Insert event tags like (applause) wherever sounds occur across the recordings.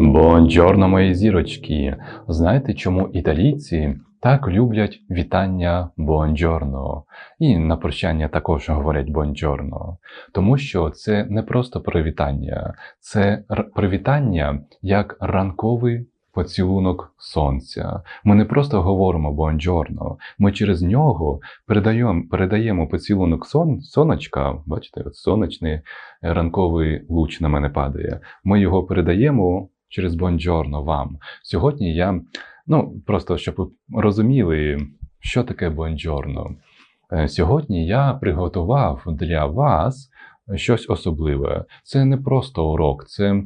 Бонджорно, мої зірочки. Знаєте, чому італійці так люблять вітання бонджорно? І на прощання також говорять бонджорно. Тому що це не просто привітання, це привітання як ранковий поцілунок сонця. Ми не просто говоримо бонджорно, ми через нього передаємо, передаємо поцілунок сон, сонечка. Бачите, от сонячний ранковий луч на мене падає. Ми його передаємо через бонджорно вам. Сьогодні я, ну просто щоб ви розуміли, що таке бонджорно. Е, Сьогодні я приготував для вас щось особливе. Це не просто урок, це,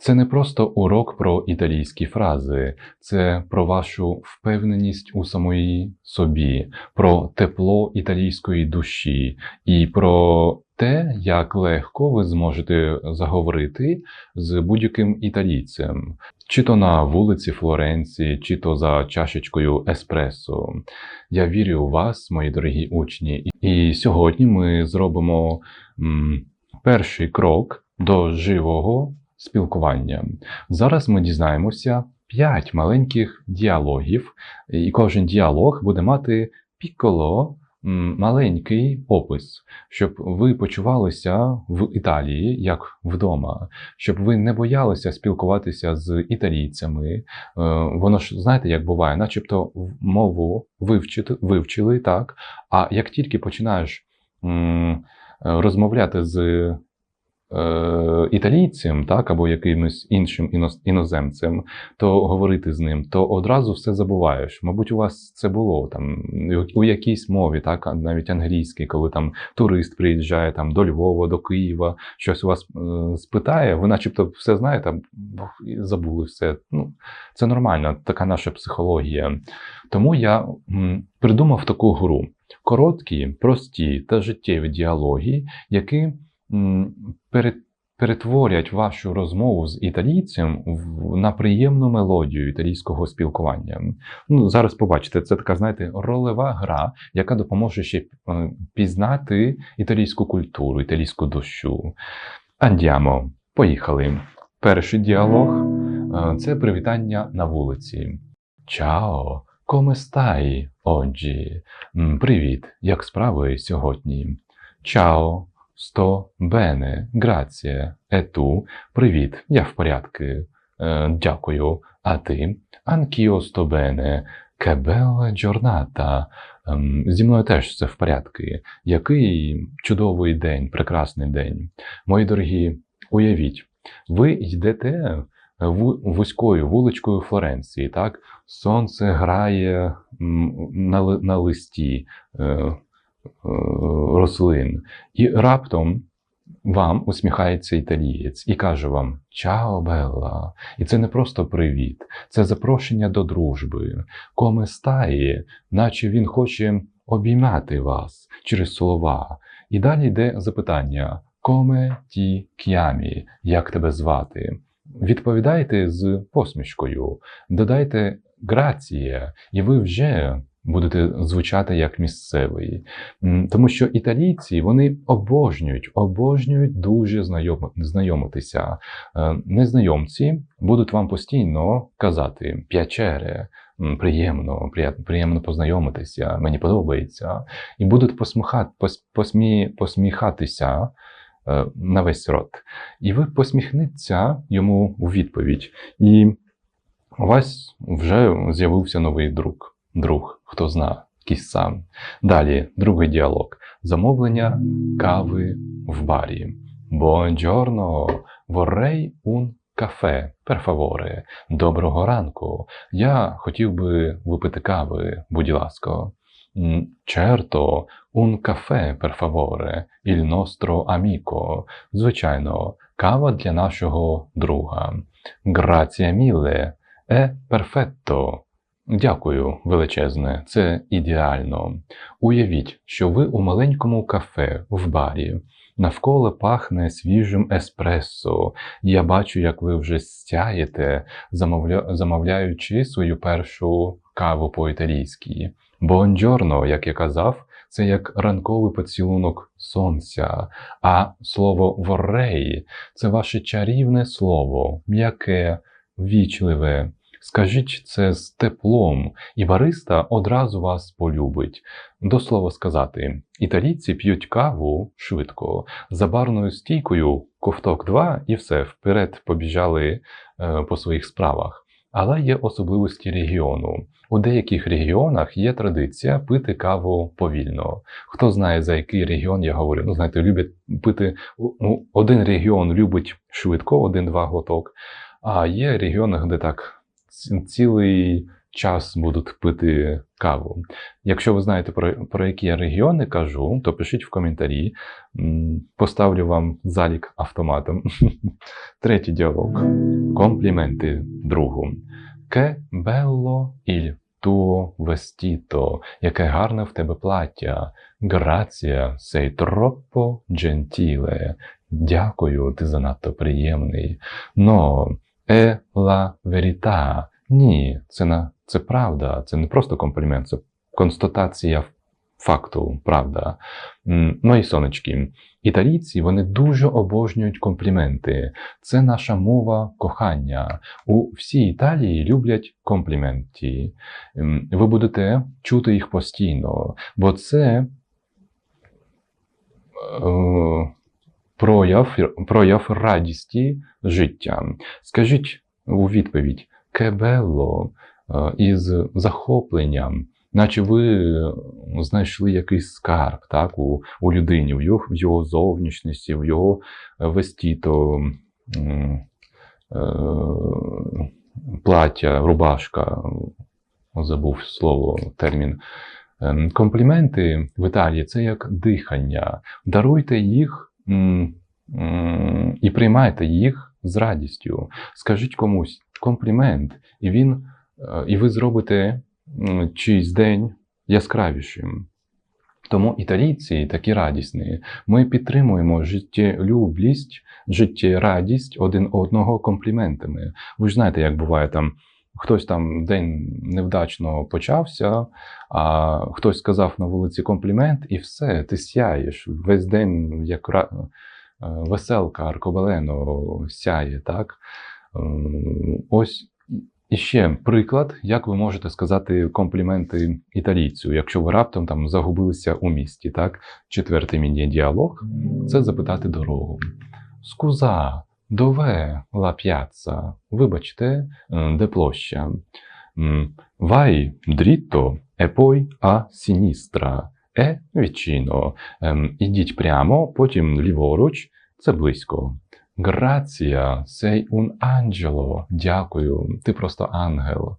це не просто урок про італійські фрази, це про вашу впевненість у самої собі, про тепло італійської душі і про те, як легко ви зможете заговорити з будь-яким італійцем, чи то на вулиці Флоренції, чи то за чашечкою еспресо. Я вірю у вас, мої дорогі учні, і сьогодні ми зробимо м, перший крок до живого спілкування. Зараз ми дізнаємося п'ять маленьких діалогів, і кожен діалог буде мати піколо, маленький опис, щоб ви почувалися в Італії як вдома, щоб ви не боялися спілкуватися з італійцями. Е, Воно ж знаєте, як буває, начебто мову вивчити, вивчили, так, а як тільки починаєш розмовляти з італійцем, так, або якимось іншим іноз- іноземцем, то говорити з ним, то одразу все забуваєш. Мабуть, у вас це було там у якійсь мові, так, навіть англійській, коли там турист приїжджає там до Львова, до Києва, щось у вас е, спитає, ви начебто все знаєте, забули все. Ну, це нормально, така наша психологія. Тому я м, придумав таку гру: короткі, прості та життєві діалоги, які перетворять вашу розмову з італійцем на приємну мелодію італійського спілкування. Ну, зараз побачите, це така, знаєте, ролева гра, яка допоможе ще е, пізнати італійську культуру, італійську душу. Андіамо, поїхали. Перший діалог е, це привітання на вулиці. Чао, come stai oggi? Привіт, як справи сьогодні? Чао, bene, grazie. E tu? Привіт, я в порядку. Е, Дякую. А ти? Sto bene. Che bella giornata. Ем, Зі мною теж все в порядку. Який чудовий день, прекрасний день. Мої дорогі, уявіть, ви йдете ву- вузькою вуличкою Флоренції, так? Сонце грає на, листі е, рослин, і раптом вам усміхається італієць і каже вам Чао, Белла. І це не просто привіт, це запрошення до дружби. Коме стає, наче він хоче обіймати вас через слова. І далі йде запитання: Коме ті к'ямі, як тебе звати? Відповідайте з посмішкою, додайте грація, і ви вже будете звучати як місцевий. Тому що італійці вони обожнюють, обожнюють дуже знайомитися. Е, Незнайомці будуть вам постійно казати п'ячере, приємно, приємно познайомитися, мені подобається. І будуть посміхати, пос, посмі, посміхатися е, на весь рот. І ви посміхнеться йому у відповідь. І у вас вже з'явився новий друг. Друг, хто зна, якийсь сам. Далі, другий діалог. Замовлення кави в барі. Vorrei un caffè, per favore. Доброго ранку. Я хотів би випити кави, будь ласка. «М, Certo, un caffè, per favore, il nostro amico. Звичайно, кава для нашого друга. Grazie mille. Е перфетто. Дякую, величезне, це ідеально. Уявіть, що ви у маленькому кафе в барі. Навколо пахне свіжим еспресо. Я бачу, як ви вже стяєте, замовля... замовляючи свою першу каву по-італійськи. Бонджорно, як я казав, це як ранковий поцілунок сонця. А слово ворей це ваше чарівне слово, м'яке, вічливе. Скажіть це з теплом, і бариста одразу вас полюбить. До слова сказати, італійці п'ють каву швидко, за барною стійкою ковток два і все, вперед побіжали е, по своїх справах. Але є особливості регіону. У деяких регіонах є традиція пити каву повільно. Хто знає, за який регіон я говорю? Ну, знаєте, люблять пити ну, один регіон любить швидко, один-два глоток, а є регіони, де так цілий час будуть пити каву. Якщо ви знаєте про, про які я регіони кажу, то пишіть в коментарі. Поставлю вам залік автоматом. (laughs) Третій діалог. Компліменти другу. Ке белло il tuo vestito. Яке гарне в тебе плаття. Грація, sei troppo gentile. Дякую, ти занадто приємний. Но е la verità. Ні, це, на, це правда. Це не просто комплімент, це констатація факту, правда. Ну і сонечки. Італійці вони дуже обожнюють компліменти. Це наша мова кохання. У всій Італії люблять компліменти. Ви будете чути їх постійно, бо це е, прояв, прояв радісті життя. Скажіть у відповідь кебело е, із захопленням, наче ви е, знайшли якийсь скарб так, у, у людині, в його, в його зовнішності, в його вестіто, е, плаття, рубашка. Забув слово, термін. Ем, Компліменти в Італії це як дихання. Даруйте їх і приймайте їх з радістю. Скажіть комусь комплімент, і він, е, і ви зробите чийсь день яскравішим. Тому італійці такі радісні. Ми підтримуємо життєлюблість, життєрадість один одного компліментами. Ви ж знаєте, як буває там. Хтось там день невдачно почався, а хтось сказав на вулиці комплімент, і все, ти сяєш. Весь день як е, веселка, аркобелено сяє, так? Ось і ще приклад, як ви можете сказати компліменти італійцю, якщо ви раптом там загубилися у місті, так? Четвертий міні-діалог це запитати дорогу. Скуза, дове ла п'яцца? Вибачте, е, де площа? Dritto e poi a sinistra. Е vicino. Ем, Ідіть прямо, потім ліворуч, це близько. Грація, sei un angelo. Дякую, ти просто ангел.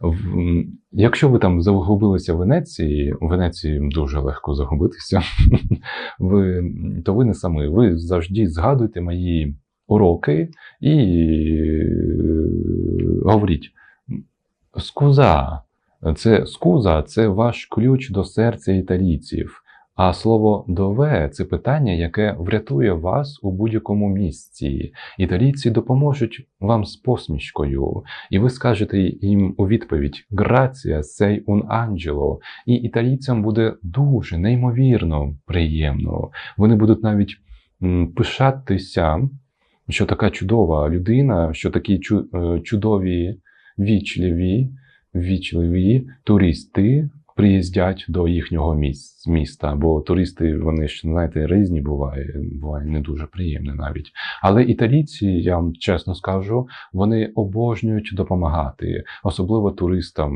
В- Якщо ви там загубилися в Венеції, у Венеції дуже легко загубитися, (laughs) ви, то ви не самі. Ви завжди згадуйте мої уроки і е, говоріть. Скуза. Це скуза це ваш ключ до серця італійців. А слово дове це питання, яке врятує вас у будь-якому місці. Італійці допоможуть вам з посмішкою, і ви скажете їм у відповідь Грація sei un angelo. І італійцям буде дуже неймовірно приємно. Вони будуть навіть пишатися, що така чудова людина, що такі е, чудові, вічливі, вічливі туристи приїздять до їхнього міста. Бо туристи, вони ж, знаєте, різні бувають, буває не дуже приємні навіть. Але італійці, я вам чесно скажу, вони обожнюють допомагати, особливо туристам,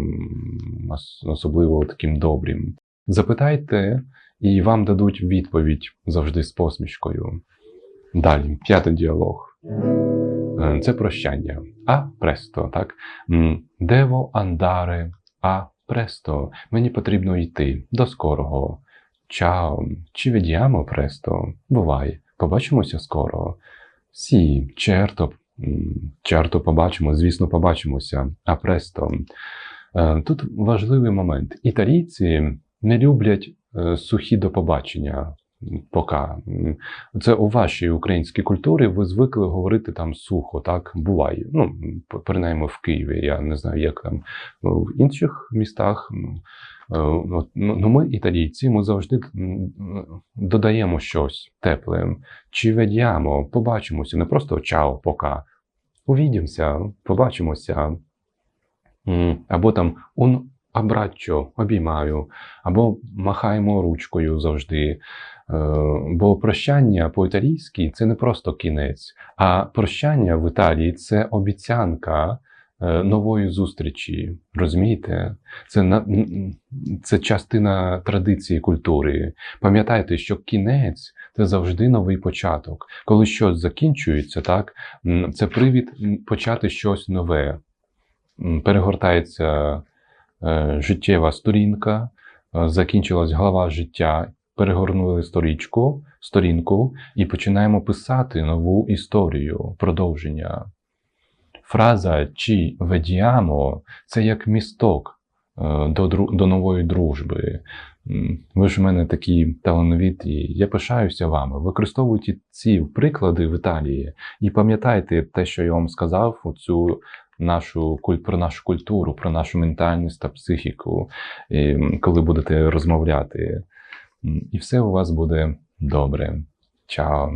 особливо таким добрим. Запитайте, і вам дадуть відповідь завжди з посмішкою. Далі, п'ятий діалог. Е, Це прощання. А престо, так? Дево андаре, а престо. Мені потрібно йти. До скорого. Чао. Ci vediamo presto. Бувай. Побачимося скоро. Сі, черто. Черто побачимо, звісно, побачимося. А престо. Е, Тут важливий момент. Італійці не люблять е, сухі до побачення. Пока. Це у вашій українській культурі ви звикли говорити там сухо, так буває. Ну, принаймні в Києві. Я не знаю, як там в інших містах. Ну, от, ну, ну, ми, італійці, ми завжди додаємо щось тепле. Чи ведімо, побачимося, не просто чао, пока. Увідімося, побачимося. Або там abbraccio, обіймаю, або махаємо ручкою завжди. Е, Бо прощання по-італійськи це не просто кінець, а прощання в Італії це обіцянка е, нової зустрічі. Розумієте? Це, це частина традиції культури. Пам'ятайте, що кінець це завжди новий початок. Коли щось закінчується, так, це привід почати щось нове. Перегортається життєва сторінка, е, закінчилась глава життя, перегорнули сторічку, сторінку і починаємо писати нову історію, продовження. Фраза «Чи ведіамо» – це як місток е, до, до нової дружби. Ви ж в мене такі талановиті. Я пишаюся вами. Використовуйте ці приклади в Італії і пам'ятайте те, що я вам сказав, оцю нашу про нашу культуру, про нашу ментальність та психіку, і, коли будете розмовляти. І все у вас буде добре. Чао.